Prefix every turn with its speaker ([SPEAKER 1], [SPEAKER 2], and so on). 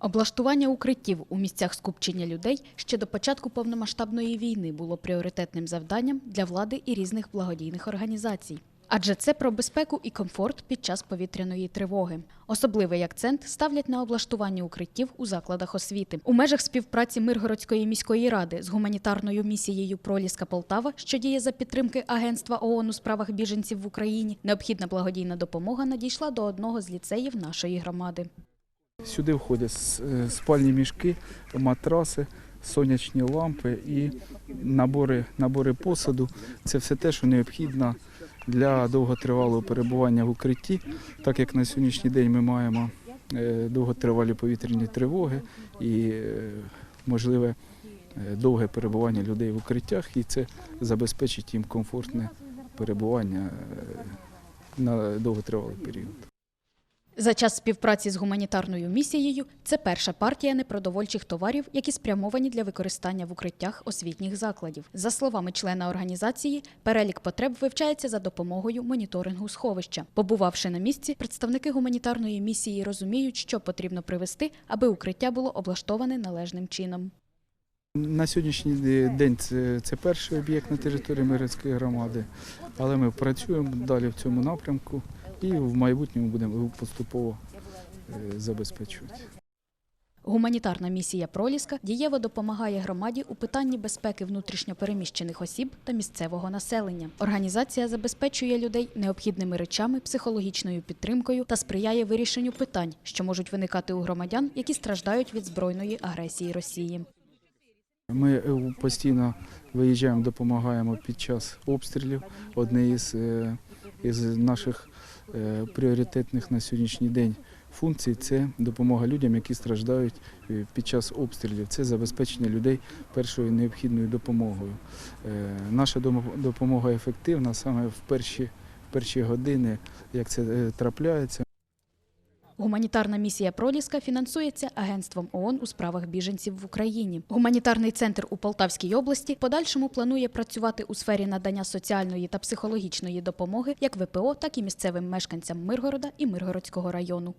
[SPEAKER 1] Облаштування укриттів у місцях скупчення людей ще до початку повномасштабної війни було пріоритетним завданням для влади і різних благодійних організацій. Адже це про безпеку і комфорт під час повітряної тривоги. Особливий акцент ставлять на облаштування укриттів у закладах освіти. У межах співпраці Миргородської міської ради з гуманітарною місією Проліска Полтава, що діє за підтримки Агентства ООН у справах біженців в Україні, необхідна благодійна допомога надійшла до одного з ліцеїв нашої громади.
[SPEAKER 2] Сюди входять е, спальні мішки, матраси, сонячні лампи і набори, набори посуду. Це все те, що необхідно для довготривалого перебування в укритті, так як на сьогоднішній день ми маємо е, довготривалі повітряні тривоги і е, можливе довге перебування людей в укриттях, і це забезпечить їм комфортне перебування на довготривалий період.
[SPEAKER 1] За час співпраці з гуманітарною місією це перша партія непродовольчих товарів, які спрямовані для використання в укриттях освітніх закладів. За словами члена організації, перелік потреб вивчається за допомогою моніторингу сховища. Побувавши на місці, представники гуманітарної місії розуміють, що потрібно привести, аби укриття було облаштоване належним чином.
[SPEAKER 2] На сьогоднішній день це, це перший об'єкт на території Мирецької громади, але ми працюємо далі в цьому напрямку і в майбутньому будемо його поступово е, забезпечувати.
[SPEAKER 1] Гуманітарна місія Проліска дієво допомагає громаді у питанні безпеки внутрішньопереміщених осіб та місцевого населення. Організація забезпечує людей необхідними речами, психологічною підтримкою та сприяє вирішенню питань, що можуть виникати у громадян, які страждають від збройної агресії Росії.
[SPEAKER 2] Ми е, постійно виїжджаємо, допомагаємо під час обстрілів. Одне із, е, із наших е, пріоритетних на сьогоднішній день функцій це допомога людям, які страждають е, під час обстрілів. Це забезпечення людей першою необхідною допомогою. Е, Наша допомога ефективна саме в перші, в перші години, як це е, трапляється.
[SPEAKER 1] Гуманітарна місія Проліска фінансується Агентством ООН у справах біженців в Україні. Гуманітарний центр у Полтавській області подальшому планує працювати у сфері надання соціальної та психологічної допомоги як ВПО, так і місцевим мешканцям Миргорода і Миргородського району.